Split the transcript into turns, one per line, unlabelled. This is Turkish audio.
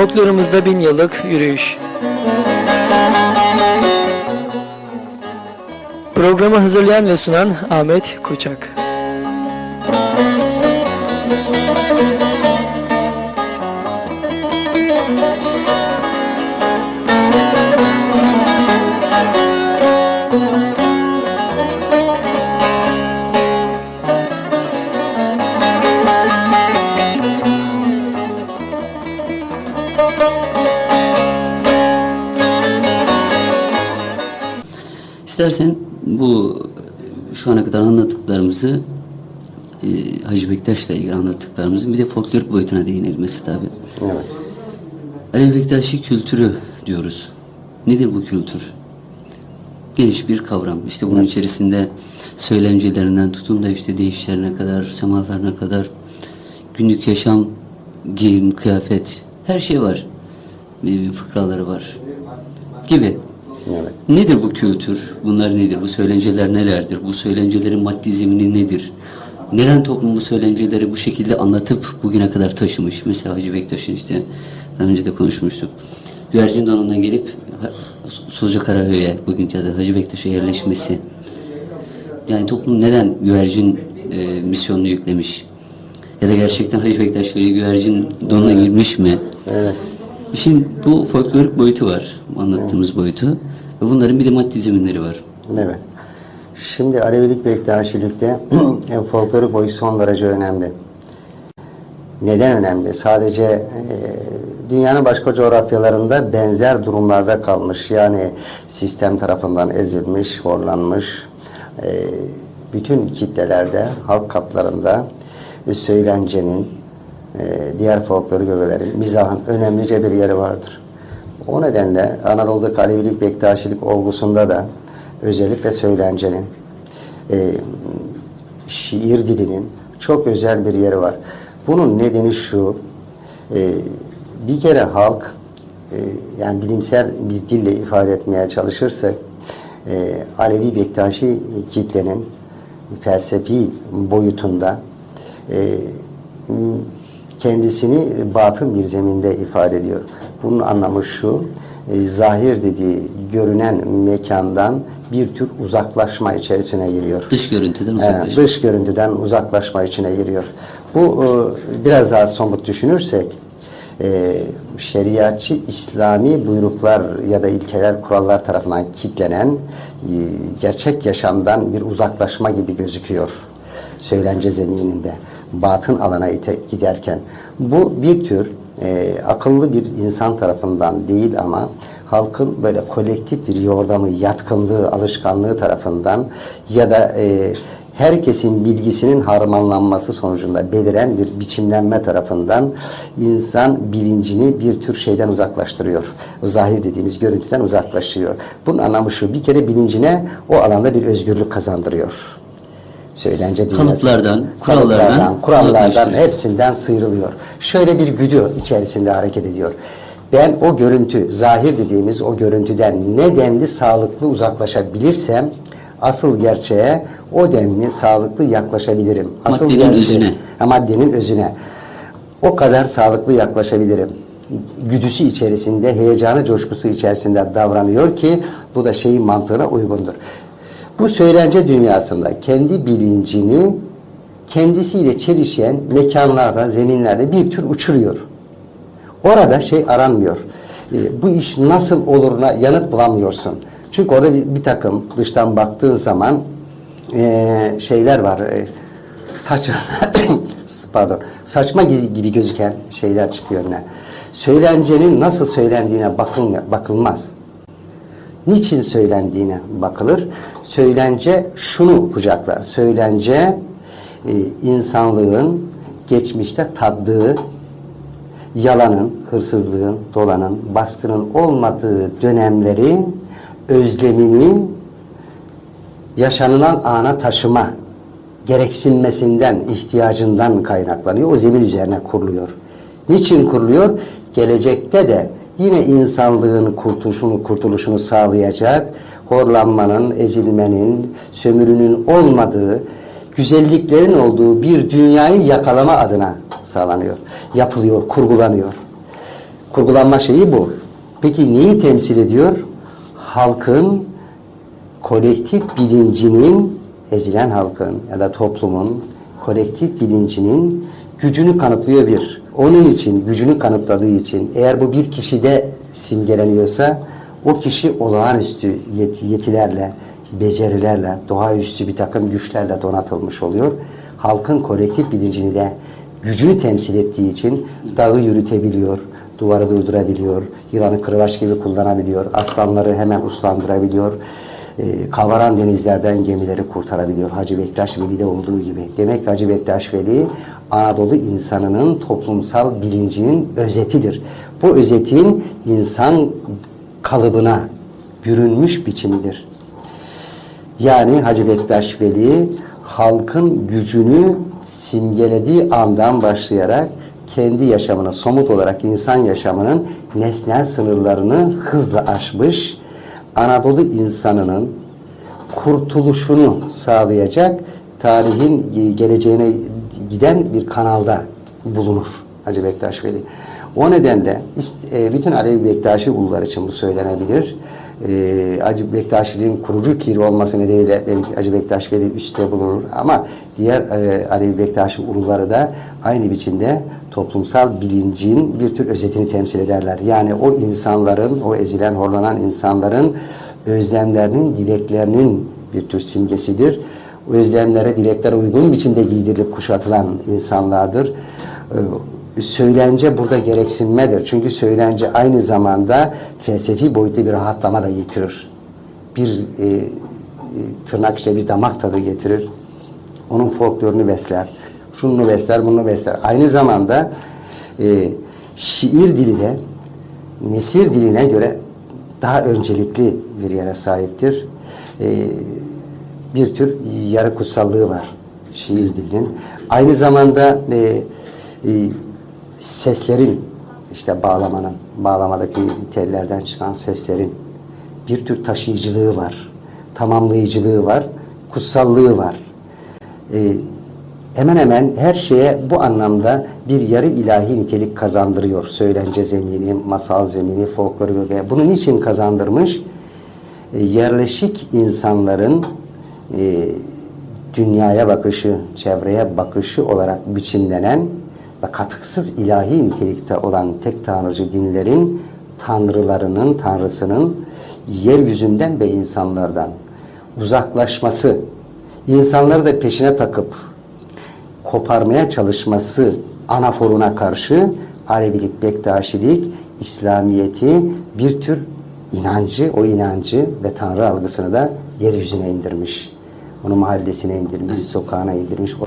Folklorumuzda bin yıllık yürüyüş. Programı hazırlayan ve sunan Ahmet Koçak.
İstersen bu şu ana kadar anlattıklarımızı e, Hacı Bektaş'la ilgili anlattıklarımızın bir de folklorik boyutuna değinelim mesela tabi.
Evet.
Alevi Bektaşi kültürü diyoruz. Nedir bu kültür? Geniş bir kavram. İşte bunun içerisinde söylencelerinden tutun da işte deyişlerine kadar, semalarına kadar günlük yaşam, giyim, kıyafet, her şey var. Fıkraları var gibi.
Evet.
Nedir bu kültür? Bunlar nedir? Bu söylenceler nelerdir? Bu söylencelerin maddi zemini nedir? Neden toplum bu söylenceleri bu şekilde anlatıp bugüne kadar taşımış? Mesela Hacı Bektaş'ın işte daha önce de konuşmuştuk. Güvercin donundan gelip Suca Karahöy'e bugünkü adı Hacı Bektaş'a yerleşmesi. Yani toplum neden güvercin e, misyonunu yüklemiş? Ya da gerçekten Hacı Bektaş böyle güvercin donuna girmiş mi?
Evet.
Şimdi bu folklorik boyutu var, anlattığımız boyutu. Ve bunların bir de maddi zeminleri var.
Evet. Şimdi Alevilik Bektaşilikte en folklorik boyut son derece önemli. Neden önemli? Sadece e, dünyanın başka coğrafyalarında benzer durumlarda kalmış. Yani sistem tarafından ezilmiş, horlanmış. E, bütün kitlelerde, halk kaplarında e, söylencenin, diğer folklorik öğelerin, mizahın önemlice bir yeri vardır. O nedenle Anadolu'daki Alevilik Bektaşilik olgusunda da özellikle söylencenin, e, şiir dilinin çok özel bir yeri var. Bunun nedeni şu, e, bir kere halk e, yani bilimsel bir dille ifade etmeye çalışırsa Alevi Bektaşi kitlenin felsefi boyutunda kendisini batın bir zeminde ifade ediyor. Bunun anlamı şu, e, zahir dediği görünen mekandan bir tür uzaklaşma içerisine giriyor.
Dış görüntüden
Ee,
uzaklaşma.
dış görüntüden uzaklaşma içine giriyor. Bu e, biraz daha somut düşünürsek e, şeriatçı İslami buyruklar ya da ilkeler, kurallar tarafından kitlenen e, gerçek yaşamdan bir uzaklaşma gibi gözüküyor. Söylence zemininde batın alana ite, giderken. Bu bir tür e, akıllı bir insan tarafından değil ama halkın böyle kolektif bir yordamı, yatkınlığı, alışkanlığı tarafından ya da e, herkesin bilgisinin harmanlanması sonucunda beliren bir biçimlenme tarafından insan bilincini bir tür şeyden uzaklaştırıyor. Zahir dediğimiz görüntüden uzaklaştırıyor. Bunun anlamı şu, bir kere bilincine o alanda bir özgürlük kazandırıyor. Söylence dünyası.
Kalıplardan, kurallardan
Kalıplardan, kurallardan hepsinden sıyrılıyor. Şöyle bir güdü içerisinde hareket ediyor. Ben o görüntü, zahir dediğimiz o görüntüden ne denli sağlıklı uzaklaşabilirsem asıl gerçeğe o denli sağlıklı yaklaşabilirim. Asıl
Maddenin
gerçeğe-
özüne.
Maddenin özüne. O kadar sağlıklı yaklaşabilirim. Güdüsü içerisinde, heyecanı, coşkusu içerisinde davranıyor ki bu da şeyin mantığına uygundur. Bu söylence dünyasında kendi bilincini kendisiyle çelişen mekanlarda, zeminlerde bir tür uçuruyor. Orada şey aranmıyor. E, bu iş nasıl oluruna yanıt bulamıyorsun. Çünkü orada bir, bir takım dıştan baktığın zaman e, şeyler var. E, saç pardon saçma gibi, gözüken şeyler çıkıyor önüne. Söylencenin nasıl söylendiğine bakılmaz. Niçin söylendiğine bakılır. Söylence şunu kucaklar. Söylence e, insanlığın geçmişte taddığı yalanın, hırsızlığın, dolanın, baskının olmadığı dönemleri özlemini yaşanılan ana taşıma gereksinmesinden, ihtiyacından kaynaklanıyor. O zemin üzerine kuruluyor. Niçin kuruluyor? Gelecekte de yine insanlığın kurtuluşunu, kurtuluşunu sağlayacak, horlanmanın, ezilmenin, sömürünün olmadığı, güzelliklerin olduğu bir dünyayı yakalama adına sağlanıyor, yapılıyor, kurgulanıyor. kurgulanma şeyi bu. Peki neyi temsil ediyor? Halkın kolektif bilincinin ezilen halkın ya da toplumun kolektif bilincinin gücünü kanıtlıyor bir. Onun için gücünü kanıtladığı için eğer bu bir kişide simgeleniyorsa o kişi olağanüstü yet- yetilerle, becerilerle, doğaüstü bir takım güçlerle donatılmış oluyor. Halkın kolektif bilincini de gücünü temsil ettiği için dağı yürütebiliyor, duvarı durdurabiliyor, yılanı kırbaç gibi kullanabiliyor, aslanları hemen uslandırabiliyor, e, kavaran denizlerden gemileri kurtarabiliyor Hacı Bektaş Veli'de olduğu gibi. Demek Hacı Bektaş Veli Anadolu insanının toplumsal bilincinin özetidir. Bu özetin insan kalıbına bürünmüş biçimidir. Yani Hacı Bektaş Veli halkın gücünü simgelediği andan başlayarak kendi yaşamını somut olarak insan yaşamının nesnel sınırlarını hızla aşmış Anadolu insanının kurtuluşunu sağlayacak tarihin geleceğine giden bir kanalda bulunur Hacı Bektaş Veli. O nedenle e, bütün Alevi Bektaşi ulular için bu söylenebilir. E, Hacı Bektaşiliğin kurucu piri olması nedeniyle belki Hacı Bektaş Veli üstte bulunur ama diğer e, Alevi Bektaşi uluları da aynı biçimde toplumsal bilincin bir tür özetini temsil ederler. Yani o insanların, o ezilen, horlanan insanların özlemlerinin, dileklerinin bir tür simgesidir. O özlemlere, dileklere uygun biçimde giydirilip kuşatılan insanlardır. Ee, Söylence burada gereksinmedir. Çünkü söylence aynı zamanda felsefi boyutta bir rahatlama da getirir. Bir e, e, tırnak işte bir damak tadı getirir. Onun folklorunu besler. Şunu besler, bunu besler. Aynı zamanda e, şiir dili de nesir diline göre daha öncelikli bir yere sahiptir. E, bir tür yarı kutsallığı var şiir dilinin. Aynı zamanda e, e, seslerin işte bağlamanın, bağlamadaki tellerden çıkan seslerin bir tür taşıyıcılığı var, tamamlayıcılığı var, kutsallığı var. E, hemen hemen her şeye bu anlamda bir yarı ilahi nitelik kazandırıyor. Söylence zemini, masal zemini, folklor ve bunu niçin kazandırmış? E, yerleşik insanların e, dünyaya bakışı, çevreye bakışı olarak biçimlenen ve katıksız ilahi nitelikte olan tek tanrıcı dinlerin tanrılarının, tanrısının yeryüzünden ve insanlardan uzaklaşması, insanları da peşine takıp koparmaya çalışması anaforuna karşı Alevilik, Bektaşilik, İslamiyeti bir tür inancı, o inancı ve Tanrı algısını da yeryüzüne indirmiş. Onu mahallesine indirmiş, sokağına indirmiş.